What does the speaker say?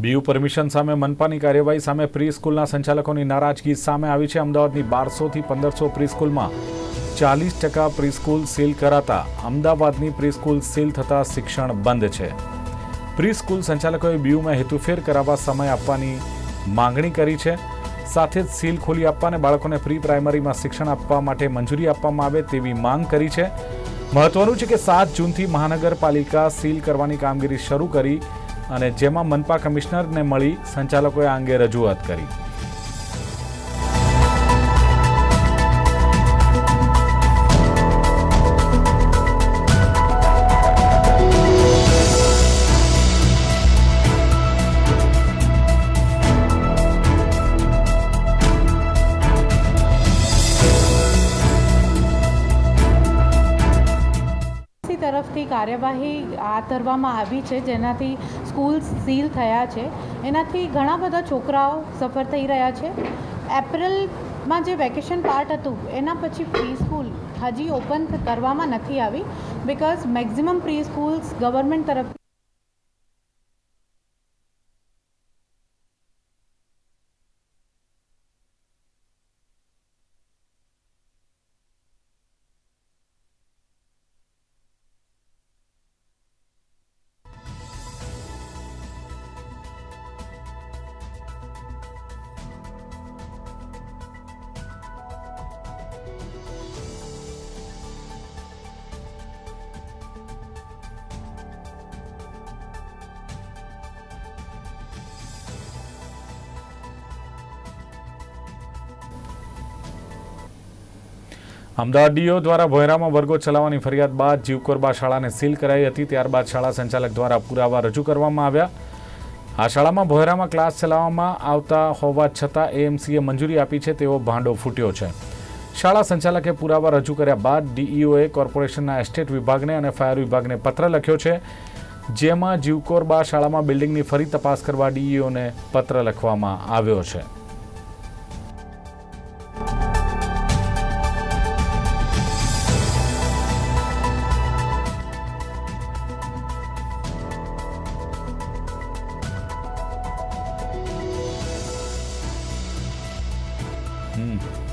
BU permission સામે મનપાની કાર્યવાહી સામે પ્રી સ્કૂલના સંચાલકોની નારાજગી સામે આવી છે. અમદાવાદની બારસોથી પંદરસો પ્રી સ્કૂલમાં ચાલીસ ટકા પ્રી સ્કૂલ સીલ કરાતા અમદાવાદની પ્રી સ્કૂલ સીલ થતાં શિક્ષણ બંધ છે. પ્રી સ્કૂલ સંચાલકોએ બીયુમાં હેતુફેર કરાવવા સમય આપવાની માંગણી કરી છે. સાથે જ સીલ ખોલી આપવા અને બાળકોને પ્રી પ્રાઇમરીમાં શિક્ષણ આપવા માટે મંજૂરી આપવામાં આવે તેવી માંગ કરી છે. મહત્વનું છે કે સાત જૂનથી મહાનગરપાલિકા સીલ કરવાની કામગીરી શરૂ કરી અને જેમાં મનપા કમિશનરને મળી સંચાલકોએ આ અંગે રજૂઆત કરી. તરફથી કાર્યવાહી હાથ ધરવામાં આવી છે, જેનાથી સ્કૂલ સીલ થયા છે. એનાથી ઘણા બધા છોકરાઓ સફર થઈ રહ્યા છે. એપ્રિલમાં જે વેકેશન પાર્ટ હતું, એના પછી પ્રી સ્કૂલ હજી ઓપન કરવામાં નથી આવી because maximum pre schools government તરફ અમદાવાદ ડીઓ દ્વારા ભોયરામાં વર્ગો ચલાવવાની ફરિયાદ બાદ જીવકોરબા શાળાને સીલ કરાઈ હતી. ત્યારબાદ શાળા સંચાલક દ્વારા પુરાવા રજૂ કરવામાં આવ્યા. આ શાળામાં ભોયરામાં ક્લાસ ચલાવવામાં આવતા હોવા છતાં એએમસીએ મંજૂરી આપી છે, તેવો ભાંડો ફૂટ્યો છે. શાળા સંચાલકે પુરાવા રજૂ કર્યા બાદ ડીઈઓએ કોર્પોરેશનના એસ્ટેટ વિભાગને અને ફાયર વિભાગને પત્ર લખ્યો છે, જેમાં જીવકોરબા શાળામાં બિલ્ડિંગની ફરી તપાસ કરવા ડીઈઓને પત્ર લખવામાં આવ્યો છે. 嗯。